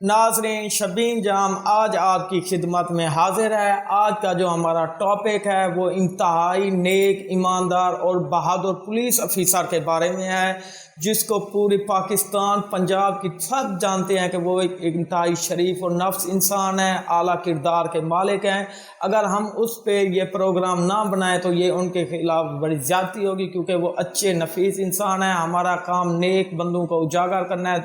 ناظرین شبین جام آج آپ کی خدمت میں حاضر ہے۔ آج کا جو ہمارا ٹاپک ہے وہ انتہائی نیک، ایماندار اور بہادر پولیس افیسر کے بارے میں ہے، جس کو پوری پاکستان، پنجاب کی سب جانتے ہیں کہ وہ ایک انتہائی شریف اور نفس انسان ہے، اعلیٰ کردار کے مالک ہیں۔ اگر ہم اس پہ یہ پروگرام نہ بنائیں تو یہ ان کے خلاف بڑی زیادتی ہوگی، کیونکہ وہ اچھے، نفیس انسان ہیں۔ ہمارا کام نیک بندوں کو اجاگر کرنا ہے،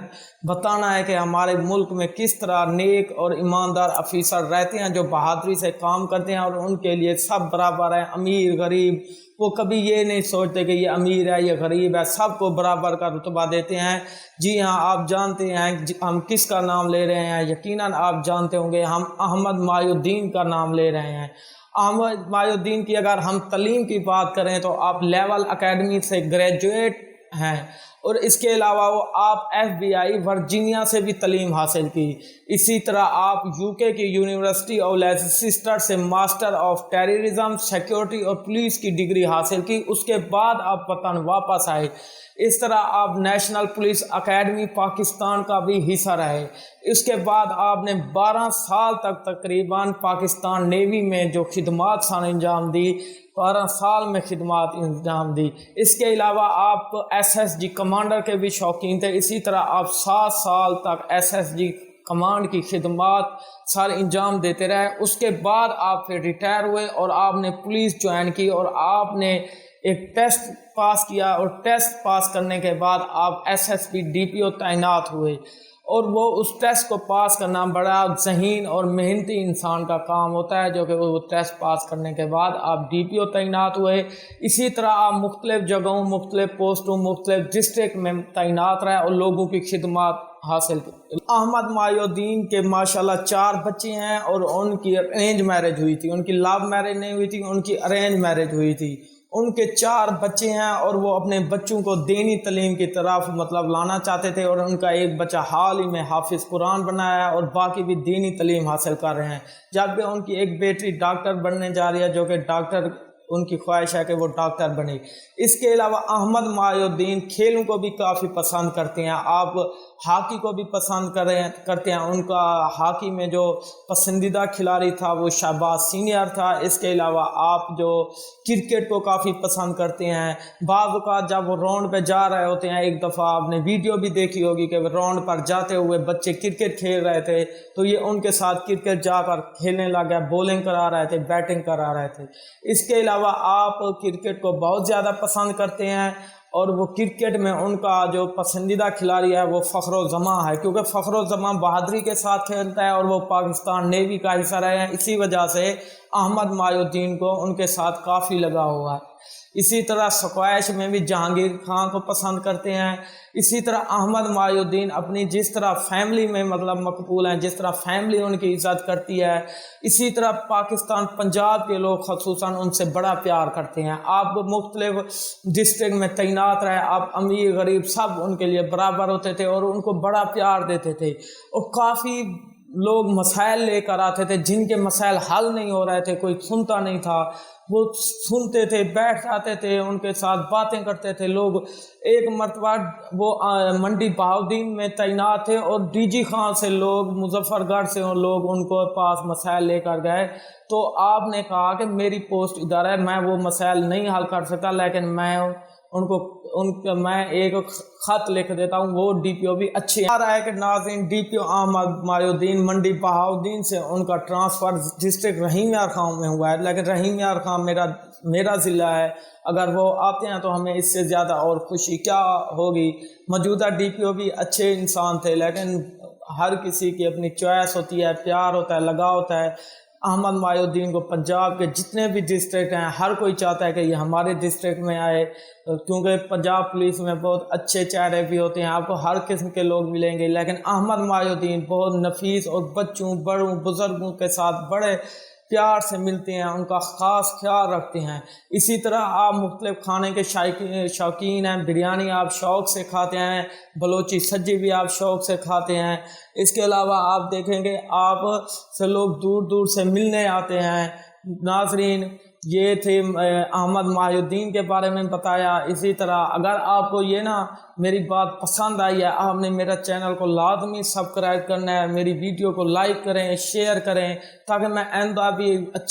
بتانا ہے کہ ہمارے ملک میں کس طرح نیک اور ایماندار افیسر رہتے ہیں جو بہادری سے کام کرتے ہیں اور ان کے لیے سب برابر ہیں؟ امیر، غریب۔ وہ کبھی یہ نہیں سوچتے کہ یہ امیر ہے، یہ غریب ہے۔ سب کو برابر کا رتبہ دیتے ہیں۔ جی ہاں آپ جانتے ہیں جی ہم کس کا نام لے رہے ہیں۔ یقیناً آپ جانتے ہوں گے، ہم احمد مایو الدین کا نام لے رہے ہیں۔ احمد مایو الدین کی اگر ہم تعلیم کی بات کریں تو آپ لیول اکیڈمی سے گریجویٹ ہیں۔ اور اس کے علاوہ وہ آپ ایف بی آئی ورجینیا سے بھی تعلیم حاصل کی۔ اسی طرح آپ یو کے کی یونیورسٹی آف لیسسٹر سے ماسٹر آف ٹیررزم، سیکیورٹی اور پولیس کی ڈگری حاصل کی، اس کے بعد آپ وطن واپس آئے۔ اس طرح آپ نیشنل پولیس اکیڈمی پاکستان کا بھی حصہ رہے۔ اس کے بعد آپ نے بارہ سال تک تقریباً پاکستان نیوی میں جو خدمات سان انجام دی، بارہ سال میں خدمات انجام دی۔ اس کے علاوہ آپ ایس ایس جی کمانڈر کے بھی شوقین تھے۔ اسی طرح آپ سات سال تک ایس ایس جی کمانڈ کی خدمات سارے انجام دیتے رہے۔ اس کے بعد آپ پھر ریٹائر ہوئے اور آپ نے پولیس جوائن کی اور آپ نے ایک ٹیسٹ پاس کیا اور ٹیسٹ پاس کرنے کے بعد آپ S S P D P O تعینات ہوئے۔ اور وہ اس ٹیسٹ کو پاس کرنا بڑا ذہین اور محنتی انسان کا کام ہوتا ہے جو کہ وہ ٹیسٹ پاس کرنے کے بعد آپ ڈی پی او تعینات ہوئے۔ اسی طرح آپ مختلف جگہوں، مختلف پوسٹوں، مختلف ڈسٹرکٹ میں تعینات رہے اور لوگوں کی خدمات حاصل کی۔ احمد مایو الدین کے ماشاءاللہ چار بچے ہیں اور ان کی ارینج میرج ہوئی تھی۔ ان کی لو میرج نہیں ہوئی تھی، ان کی ارینج میرج ہوئی تھی۔ ان کے چار بچے ہیں اور وہ اپنے بچوں کو دینی تعلیم کی طرف مطلب لانا چاہتے تھے اور ان کا ایک بچہ حال ہی میں حافظ قرآن بنایا اور باقی بھی دینی تعلیم حاصل کر رہے ہیں۔ جبکہ ان کی ایک بیٹی ڈاکٹر بننے جا رہی ہے جو کہ ڈاکٹر ان کی خواہش ہے کہ وہ ڈاکٹر بنے۔ اس کے علاوہ احمد مائی الدین کھیلوں کو بھی کافی پسند کرتے ہیں۔ آپ ہاکی کو بھی پسند کر رہے ہیں، کرتے ہیں۔ ان کا ہاکی میں جو پسندیدہ کھلاڑی تھا وہ شہباز سینئر تھا۔ اس کے علاوہ آپ جو کرکٹ کو کافی پسند کرتے ہیں، بعض اوقات جب وہ راؤنڈ پہ جا رہے ہوتے ہیں، ایک دفعہ آپ نے ویڈیو بھی دیکھی ہوگی کہ راؤنڈ پر جاتے ہوئے بچے کرکٹ کھیل رہے تھے۔ تو یہ ان کے ساتھ کرکٹ جا کر کھیلنے لگا بولنگ کرا رہے تھے، بیٹنگ کرا رہے تھے۔ اس کے علاوہ آپ کرکٹ کو بہت زیادہ پسند کرتے ہیں اور وہ کرکٹ میں ان کا جو پسندیدہ کھلاڑی ہے وہ فخر و زماں ہے، کیونکہ فخر و زماں بہادری کے ساتھ کھیلتا ہے اور وہ پاکستان نیوی کا حصہ رہے ہیں۔ اسی وجہ سے احمد مایو الدین کو ان کے ساتھ کافی لگا ہوا ہے۔ اسی طرح سکوائش میں بھی جہانگیر خان کو پسند کرتے ہیں۔ اسی طرح احمد مایو الدین اپنی جس طرح فیملی میں مطلب مقبول ہیں، جس طرح فیملی ان کی عزت کرتی ہے، اسی طرح پاکستان، پنجاب کے لوگ خصوصاً ان سے بڑا پیار کرتے ہیں۔ آپ مختلف ڈسٹرکٹ میں تعینات رہے آپ امیر، غریب سب ان کے لیے برابر ہوتے تھے اور ان کو بڑا پیار دیتے تھے۔ اور کافی لوگ مسائل لے کر آتے تھے جن کے مسائل حل نہیں ہو رہے تھے، کوئی سنتا نہیں تھا۔ وہ سنتے تھے، بیٹھ جاتے تھے، ان کے ساتھ باتیں کرتے تھے۔ لوگ ایک مرتبہ وہ منڈی بہاؤدین میں تعینات تھے اور ڈی جی خان سے لوگ، مظفر گڑھ سے لوگ ان کو پاس مسائل لے کر گئے۔ تو آپ نے کہا کہ میری پوسٹ ادھر ہے، میں وہ مسائل نہیں حل کر سکتا، لیکن میں ان کو ان کا میں ایک خط لکھ دیتا ہوں، وہ ڈی پی او بھی اچھے آ رہا ہے کہ ناظرین ڈی پی او احمد مایو الدین منڈی بہاؤدین سے ان کا ٹرانسفر ڈسٹرکٹ رحیم یار خان میں ہوا ہے۔ لیکن رحیم یار خان میرا میرا ضلع ہے۔ اگر وہ آتے ہیں تو ہمیں اس سے زیادہ اور خوشی کیا ہوگی؟ موجودہ ڈی پی او بھی اچھے انسان تھے، لیکن ہر کسی کی اپنی چوائس ہوتی ہے، پیار ہوتا ہے، لگاؤ ہوتا ہے۔ احمد مای الدین کو پنجاب کے جتنے بھی ڈسٹرکٹ ہیں، ہر کوئی چاہتا ہے کہ یہ ہمارے ڈسٹرکٹ میں آئے۔ کیونکہ پنجاب پولیس میں بہت اچھے چہرے بھی ہوتے ہیں، آپ کو ہر قسم کے لوگ ملیں گے۔ لیکن احمد مای الدین بہت نفیس اور بچوں، بڑوں، بزرگوں کے ساتھ بڑے پیار سے ملتے ہیں، ان کا خاص خیال رکھتے ہیں۔ اسی طرح آپ مختلف کھانے کے شوقین ہیں، بریانی آپ شوق سے کھاتے ہیں، بلوچی سجی بھی آپ شوق سے کھاتے ہیں۔ اس کے علاوہ آپ دیکھیں گے، آپ سے لوگ دور دور سے ملنے آتے ہیں۔ ناظرین یہ تھے احمد ماہی الدین کے بارے میں بتایا۔ اسی طرح اگر آپ کو یہ نا میری بات پسند آئی ہے، آپ نے میرا چینل کو لازمی سبسکرائب کرنا ہے، میری ویڈیو کو لائک کریں، شیئر کریں، تاکہ میں آئندہ بھی اچھا